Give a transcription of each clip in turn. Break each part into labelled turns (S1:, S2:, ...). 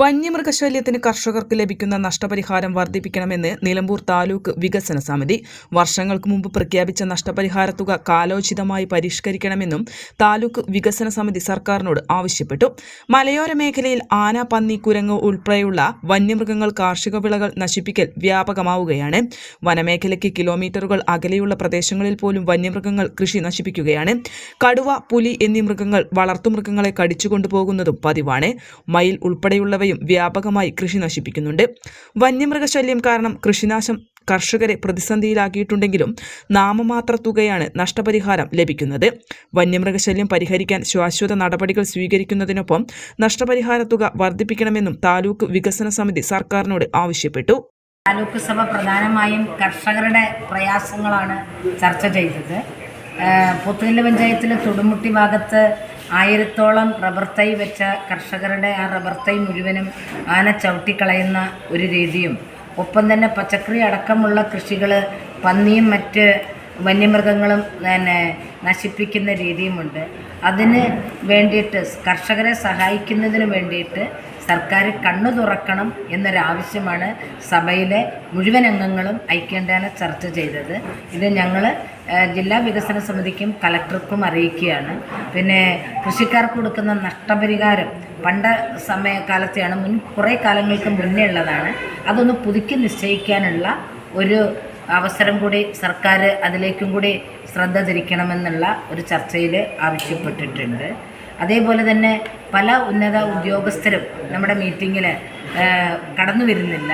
S1: വന്യമൃഗശല്യത്തിന് കർഷകർക്ക് ലഭിക്കുന്ന നഷ്ടപരിഹാരം വർദ്ധിപ്പിക്കണമെന്ന് നിലമ്പൂർ താലൂക്ക് വികസന സമിതി വർഷങ്ങൾക്ക് മുമ്പ് പ്രഖ്യാപിച്ച നഷ്ടപരിഹാര തുക കാലോചിതമായി പരിഷ്കരിക്കണമെന്നും താലൂക്ക് വികസന സമിതി സർക്കാരിനോട് ആവശ്യപ്പെട്ടു. മലയോര മേഖലയിൽ ആന പന്നി കുരങ്ങ് ഉൾപ്പെടെയുള്ള വന്യമൃഗങ്ങൾ കാർഷിക വിളകൾ നശിപ്പിക്കൽ വ്യാപകമാവുകയാണ്. വനമേഖലയ്ക്ക് കിലോമീറ്ററുകൾ അകലെയുള്ള പ്രദേശങ്ങളിൽ പോലും വന്യമൃഗങ്ങൾ കൃഷി നശിപ്പിക്കുകയാണ്. കടുവ പുലി എന്നീ മൃഗങ്ങൾ വളർത്തുമൃഗങ്ങളെ കടിച്ചുകൊണ്ടുപോകുന്നതും പതിവാണ്. മയിൽ ഉൾപ്പെടെയുള്ളവയും വ്യാപകമായി കൃഷി നശിപ്പിക്കുന്നുണ്ട്. വന്യമൃഗശല്യം കാരണം കൃഷിനാശം കർഷകരെ പ്രതിസന്ധിയിലാക്കിയിട്ടുണ്ടെങ്കിലും നാമമാത്ര തുകയാണ് നഷ്ടപരിഹാരം ലഭിക്കുന്നത്. വന്യമൃഗശല്യം പരിഹരിക്കാൻ ശാശ്വത നടപടികൾ സ്വീകരിക്കുന്നതിനൊപ്പം നഷ്ടപരിഹാര തുക വർദ്ധിപ്പിക്കണമെന്നും താലൂക്ക് വികസന സമിതി സർക്കാരിനോട് ആവശ്യപ്പെട്ടു.
S2: താലൂക്ക് സഭ പ്രധാനമായും കർഷകരുടെ പ്രയാസങ്ങളാണ് ചർച്ച ചെയ്തത്. പുത്തുകല്ല് പഞ്ചായത്തിലെ തൊടുമുട്ടി ഭാഗത്ത് ആയിരത്തോളം റബ്ബർ തൈ വെച്ച കർഷകരുടെ ആ റബ്ബർ തൈ മുഴുവനും ആന ചവിട്ടിക്കളയുന്ന ഒരു രീതിയും ഒപ്പം തന്നെ പച്ചക്കറി അടക്കമുള്ള കൃഷികൾ പന്നിയും മറ്റ് വന്യമൃഗങ്ങളും പിന്നെ നശിപ്പിക്കുന്ന രീതിയുമുണ്ട്. അതിന് വേണ്ടിയിട്ട് കർഷകരെ സഹായിക്കുന്നതിന് വേണ്ടിയിട്ട് സർക്കാർ കണ്ണു തുറക്കണം എന്നൊരാവശ്യമാണ് സഭയിലെ മുഴുവൻ അംഗങ്ങളും ഐക്യണ്ഠേന ചർച്ച ചെയ്തത്. ഇത് ഞങ്ങൾ ജില്ലാ വികസന സമിതിക്കും കലക്ടർക്കും അറിയിക്കുകയാണ്. പിന്നെ കൃഷിക്കാർക്ക് കൊടുക്കുന്ന നഷ്ടപരിഹാരം പണ്ട സമയകാലത്തെയാണ് മുൻ കുറേ കാലങ്ങൾക്ക് മുന്നേ ഉള്ളതാണ്. അതൊന്ന് പുതുക്കി നിശ്ചയിക്കാനുള്ള ഒരു അവസരം കൂടി സർക്കാർ അതിലേക്കും കൂടി ശ്രദ്ധ തിരിക്കണമെന്നുള്ള ഒരു ചർച്ചയിൽ ആവശ്യപ്പെട്ടിട്ടുണ്ട്. അതേപോലെ തന്നെ പല ഉന്നത ഉദ്യോഗസ്ഥരും നമ്മുടെ മീറ്റിങ്ങിൽ കടന്നു വരുന്നില്ല.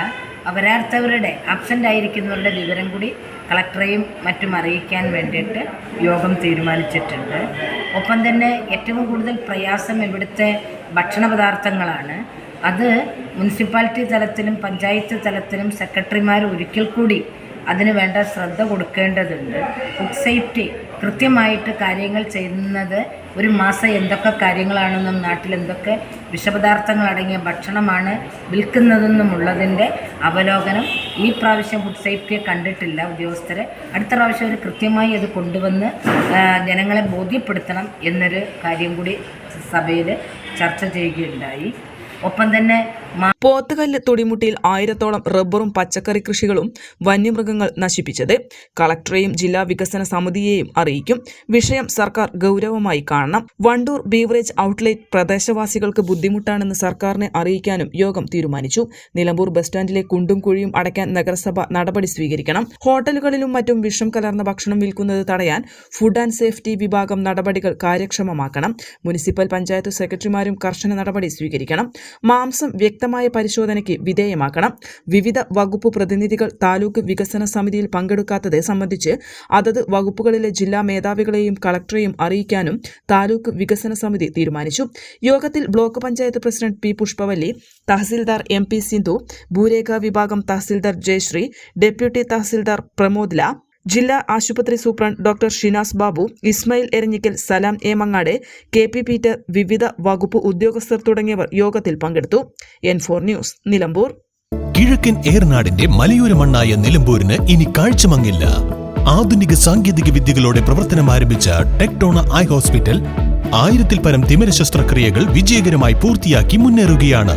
S2: വരാത്തവരുടെ അബ്സെന്റ് ആയിരിക്കുന്നവരുടെ വിവരം കൂടി കളക്ടറെയും മറ്റും അറിയിക്കാൻ വേണ്ടിയിട്ട് യോഗം തീരുമാനിച്ചിട്ടുണ്ട്. ഒപ്പം തന്നെ ഏറ്റവും കൂടുതൽ പ്രയാസം ഇവിടുത്തെ ഭക്ഷണ പദാർത്ഥങ്ങളാണ് അത് മുനിസിപ്പാലിറ്റി തലത്തിലും പഞ്ചായത്ത് തലത്തിലും സെക്രട്ടറിമാർ ഒരിക്കൽ കൂടി അതിന് വേണ്ട ശ്രദ്ധ കൊടുക്കേണ്ടതുണ്ട്. ഫുഡ് സേഫ്റ്റി കൃത്യമായിട്ട് കാര്യങ്ങൾ ചെയ്യുന്നത് ഒരു മാസം എന്തൊക്കെ കാര്യങ്ങളാണെന്നും നാട്ടിൽ എന്തൊക്കെ വിഷപദാർത്ഥങ്ങൾ അടങ്ങിയ ഭക്ഷണമാണ് വിൽക്കുന്നതെന്നുമുള്ളതിന്റെ അവലോകനം ഈ പ്രാവശ്യം ഫുഡ് സേഫ്റ്റിയെ കണ്ടിട്ടില്ല ഉദ്യോഗസ്ഥരെ. അടുത്ത പ്രാവശ്യം അവർ കൃത്യമായി അത് കൊണ്ടുവന്ന് ജനങ്ങളെ ബോധ്യപ്പെടുത്തണം എന്നൊരു കാര്യം കൂടി സഭയിൽ ചർച്ച ചെയ്യുകയുണ്ടായി. ഒപ്പം തന്നെ
S1: പോത്തുകല്ല് തുടിമുട്ടിയിൽ ആയിരത്തോളം റബ്ബറും പച്ചക്കറി കൃഷികളും വന്യമൃഗങ്ങൾ നശിപ്പിച്ചത് കളക്ടറേയും ജില്ലാ വികസന സമിതിയെയും അറിയിക്കും. വിഷയം സർക്കാർ ഗൗരവമായി കാണണം. വണ്ടൂർ ബീവറേജ് ഔട്ട്ലെറ്റ് പ്രദേശവാസികൾക്ക് ബുദ്ധിമുട്ടാണെന്ന് സർക്കാരിനെ അറിയിക്കാനും യോഗം തീരുമാനിച്ചു. നിലമ്പൂർ ബസ് സ്റ്റാൻഡിലെ കുണ്ടും കുഴിയും അടയ്ക്കാൻ നഗരസഭ നടപടി സ്വീകരിക്കണം. ഹോട്ടലുകളിലും മറ്റും വിഷം കലർന്ന ഭക്ഷണം വിൽക്കുന്നത് തടയാൻ ഫുഡ് ആൻഡ് സേഫ്റ്റി വിഭാഗം നടപടികൾ കാര്യക്ഷമമാക്കണം. മുനിസിപ്പൽ പഞ്ചായത്ത് സെക്രട്ടറിമാരും കർശന നടപടി സ്വീകരിക്കണം. മാംസം വ്യക്തമായ പരിശോധനയ്ക്ക് വിധേയമാക്കണം. വിവിധ വകുപ്പ് പ്രതിനിധികൾ താലൂക്ക് വികസന സമിതിയിൽ പങ്കെടുക്കാത്തത് സംബന്ധിച്ച് അതത് വകുപ്പുകളിലെ ജില്ലാ മേധാവികളെയും കളക്ടറെയും അറിയിക്കാനും താലൂക്ക് വികസന സമിതി തീരുമാനിച്ചു. യോഗത്തിൽ block panchayat president P Pushpavalli tahsildar M P Sindhu ഭൂരേഖ വിഭാഗം തഹസിൽദാർ ജയശ്രീ ഡെപ്യൂട്ടി തഹസിൽദാർ പ്രമോദ്ല ജില്ലാ ആശുപത്രി superintendent doctor Shinas Babu Ismail Eranjikkal Salam A Mangad K P Peter വിവിധ വകുപ്പ് ഉദ്യോഗസ്ഥർ തുടങ്ങിയവർ യോഗത്തിൽ പങ്കെടുത്തു. N four news Nilambur.
S3: കിഴക്കൻ ഏർനാടിന്റെ മലയോര മണ്ണായ നിലമ്പൂരിന് ഇനി കാഴ്ചമങ്ങില്ല. ആധുനിക സാങ്കേതിക വിദ്യകളോടെ പ്രവർത്തനം ആരംഭിച്ച ടെക്ടോണ ഐ ഹോസ്പിറ്റൽ ആയിരത്തിൽ പരം തിമിര ശസ്ത്രക്രിയകൾ വിജയകരമായി പൂർത്തിയാക്കി മുന്നേറുകയാണ്.